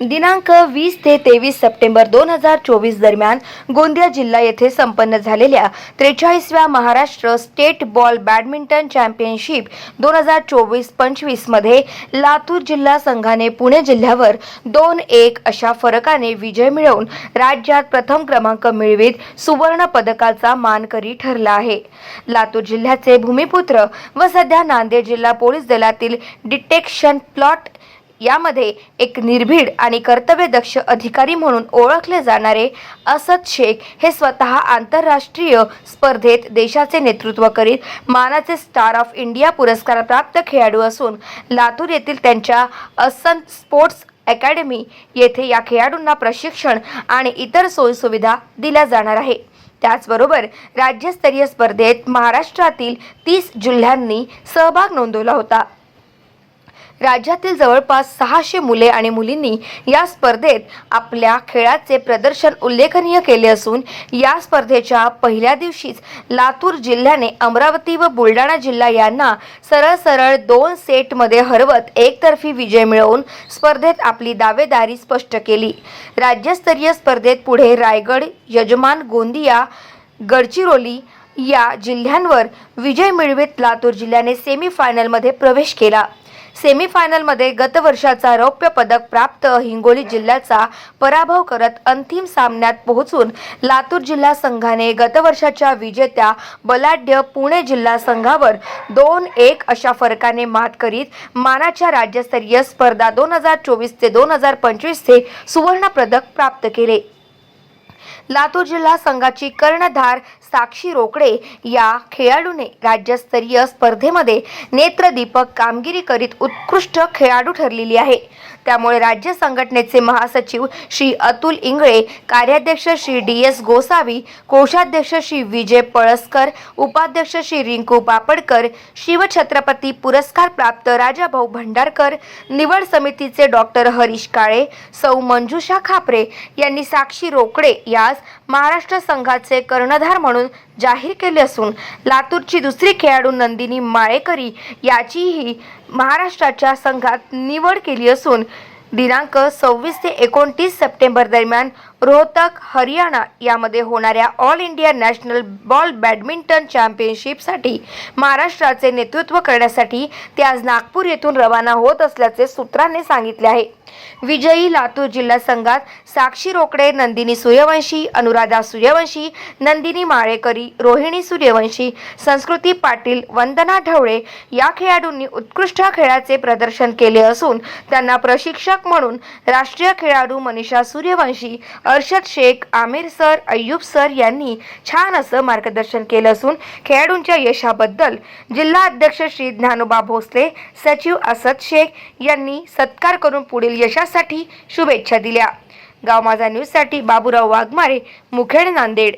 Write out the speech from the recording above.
दिनांक वीस ते तेवीस सप्टेंबर दोन हजार चोवीस दरम्यान गोंदिया जिल्हा येथे संपन्न झालेल्या त्रेचाळीसव्या Maharashtra state ball badminton championship दोन हजार चोवीस पंचवीसमध्ये लातूर जिल्हा संघाने पुणे जिल्ह्यावर दोन एक अशा फरकाने विजय मिळवून राज्यात प्रथम क्रमांक मिळवीत सुवर्ण पदकाचा मानकरी ठरला आहे. लातूर जिल्ह्याचे भूमिपुत्र व सध्या नांदेड जिल्हा पोलीस दलातील डिटेक्शन प्लॉट यामध्ये एक निर्भीड आणि कर्तव्यदक्ष अधिकारी म्हणून ओळखले जाणारे असद शेख हे स्वतः आंतरराष्ट्रीय स्पर्धेत देशाचे नेतृत्व करीत मानाचे स्टार ऑफ इंडिया पुरस्कार प्राप्त खेळाडू असून लातूर येथील त्यांच्या असंत स्पोर्ट्स अकॅडमी येथे या खेळाडूंना प्रशिक्षण आणि इतर सोयीसुविधा दिल्या जाणार आहे. त्याचबरोबर राज्यस्तरीय स्पर्धेत महाराष्ट्रातील तीस जिल्ह्यांनी सहभाग नोंदवला होता. राज्यातील जवळपास सहाशे मुले आणि मुलींनी या स्पर्धेत आपल्या खेळाचे प्रदर्शन उल्लेखनीय केले असून या स्पर्धेच्या पहिल्या दिवशीच लातूर जिल्ह्याने अमरावती व बुलढाणा जिल्हा यांना सरळ सरळ दोन सेटमध्ये हरवत एकतर्फी विजय मिळवून स्पर्धेत आपली दावेदारी स्पष्ट केली. राज्यस्तरीय स्पर्धेत पुढे रायगड यजमान गोंदिया गडचिरोली या जिल्ह्यांवर विजय मिळवित लातूर जिल्ह्याने सेमीफायनलमध्ये प्रवेश केला. सेमीफायनलमध्ये गतवर्षाचा रौप्य पदक प्राप्त हिंगोली जिल्ह्याचा पराभव करत अंतिम सामन्यात पोहोचून लातूर जिल्हा संघाने गतवर्षाच्या विजेत्या बलाढ्य पुणे जिल्हा संघावर दोन एक अशा फरकाने मात करीत मानाच्या राज्यस्तरीय स्पर्धा दोन हजार चोवीस ते दोन हजार पंचवीसचे सुवर्ण पदक प्राप्त केले. लातूर जिल्हा संघाची कर्णधार साक्षी रोकडे या खेळाडूने राज्यस्तरीय स्पर्धेमध्ये नेत्रदीपक कामगिरी करीत उत्कृष्ट खेळाडू ठरलेली आहे. त्यामुळे राज्य संघटनेचे महासचिव श्री अतुल इंगळे कार्याध्यक्ष श्री डी एस गोसावी कोषाध्यक्ष श्री विजय पळसकर उपाध्यक्ष श्री रिंकू पापडकर शिवछत्रपती पुरस्कार प्राप्त राजाभाऊ भंडारकर निवड समितीचे डॉक्टर हरीश काळे सौ मंजुषा खापरे यांनी साक्षी रोकडे या यास महाराष्ट्र संघाचे कर्णधार म्हणून जाहीर केले असून लातूरची दुसरी खेळाडू नंदिनी माळेकरी याचीही महाराष्ट्राच्या संघात निवड केली असून दिनांक सव्वीस ते एकोणतीस सप्टेंबर दरम्यान रोहतक हरियाणा यामध्ये होणाऱ्या all India national ball badminton चॅम्पियनशिपसाठी महाराष्ट्राचे नेतृत्व करण्यासाठी ते आज नागपूर येथून रवाना होत असल्याचे सूत्रांनी सांगितले आहे. विजयी लातूर जिल्हा संघात साक्षी रोकडे नंदिनी सूर्यवंशी अनुराधा सूर्यवंशी नंदिनी माळेकरी रोहिणी सूर्यवंशी संस्कृती पाटील वंदना ढवळे या खेळाडूंनी उत्कृष्ट खेळाचे प्रदर्शन केले असून त्यांना प्रशिक्षक म्हणून राष्ट्रीय खेळाडू मनीषा सूर्यवंशी अर्षद शेख आमिर सर अय्यूब सर यांनी छान असं मार्गदर्शन केलं असून खेळाडूंच्या यशाबद्दल जिल्हा अध्यक्ष श्री ज्ञानोबा भोसले सचिव असद शेख यांनी सत्कार करून पुढील यशासाठी शुभेच्छा दिल्या. गाव माझा न्यूजसाठी बाबूराव वाघमारे मुखेड नांदेड.